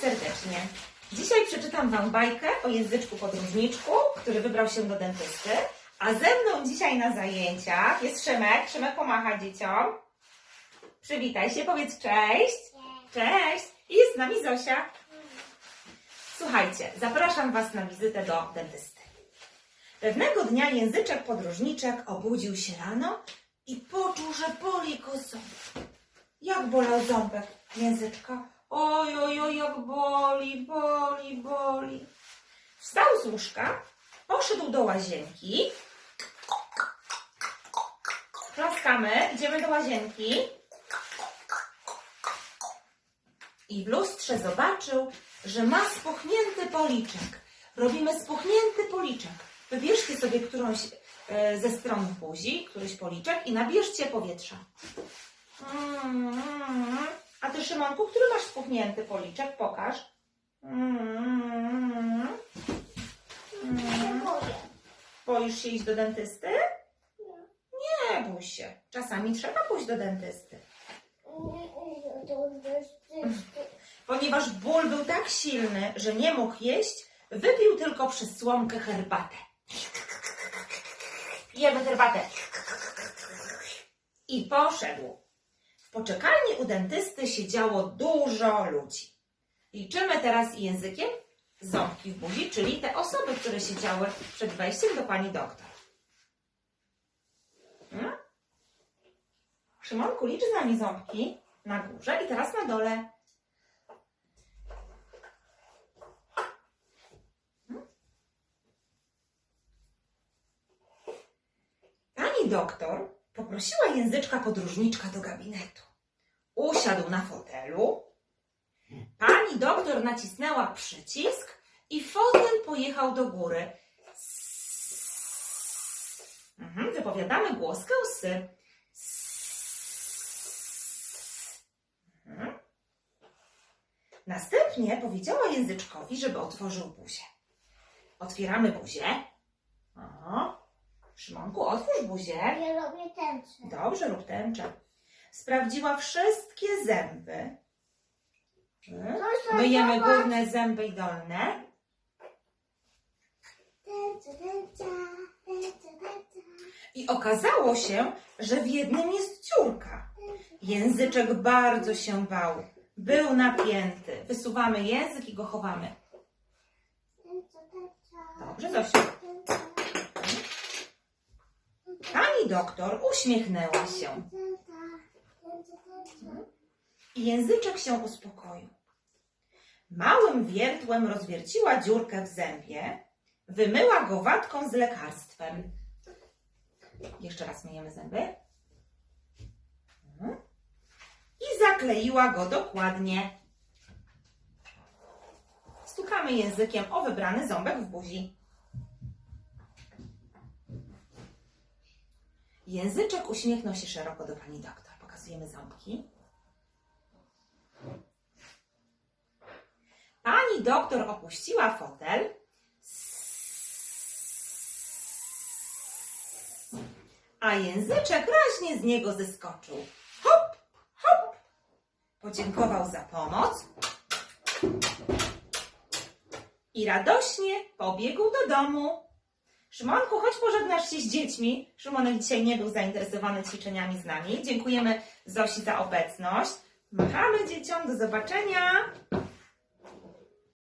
serdecznie. Dzisiaj przeczytam Wam bajkę o języczku podróżniczku, który wybrał się do dentysty. A ze mną dzisiaj na zajęciach jest Szymek. Szymek pomacha dzieciom. Przywitaj się, powiedz cześć. Cześć. I jest z nami Zosia. Słuchajcie, zapraszam Was na wizytę do dentysty. Pewnego dnia języczek podróżniczek obudził się rano i poczuł, że boli go ząb. Jak bolał ząbek języczka? Oj, oj, oj, jak boli, boli, boli. Wstał z łóżka, poszedł do łazienki. Klaskamy, idziemy do łazienki. I w lustrze zobaczył, że ma spuchnięty policzek. Robimy spuchnięty policzek. Wybierzcie sobie którąś e, ze stron buzi, któryś policzek i nabierzcie powietrza. Mm, A ty, Szymonku, który masz spuchnięty policzek? Pokaż. Mm, boję. Boisz się iść do dentysty? Nie bój się. Czasami trzeba pójść do dentysty. Ponieważ ból był tak silny, że nie mógł jeść, wypił tylko przez słomkę herbatę. Pijemy herbatę. I poszedł. W poczekalni u dentysty siedziało dużo ludzi. Liczymy teraz językiem ząbki w buzi, czyli te osoby, które siedziały przed wejściem do pani doktor. Hmm? Szymonku, licz z nami ząbki na górze i teraz na dole. Pani doktor poprosiła języczka podróżniczka do gabinetu. Usiadł na fotelu. Pani doktor nacisnęła przycisk i fotel pojechał do góry. Mhm, wypowiadamy głoskę sy. Mhm. Następnie powiedziała języczkowi, żeby otworzył buzię. Otwieramy buzię. O, Szymonku, otwórz buzię. Ja robię tęczę. Dobrze, rób tęczę. Sprawdziła wszystkie zęby. Proszę, Myjemy zobacz. górne zęby i dolne. Tęczę, tęczę, tęczę, tęczę. I okazało się, że w jednym jest dziurka. Języczek bardzo się bał. Był napięty. Wysuwamy język i go chowamy. Tęczę, tęczę. Dobrze, Zosiu. Pani doktor uśmiechnęła się i języczek się uspokoił. Małym wiertłem rozwierciła dziurkę w zębie, wymyła go watką z lekarstwem. Jeszcze raz myjemy zęby. Mhm. I zakleiła go dokładnie. Stukamy językiem o wybrany ząbek w buzi. Języczek uśmiechnął się szeroko do pani doktor. Pokazujemy ząbki. Pani doktor opuściła fotel. A języczek raźnie z niego zeskoczył. Hop, hop. Podziękował za pomoc. I radośnie pobiegł do domu. Szymonku, chodź pożegnasz się z dziećmi. Szymonek dzisiaj nie był zainteresowany ćwiczeniami z nami. Dziękujemy Zosi za obecność. Machamy dzieciom. Do zobaczenia.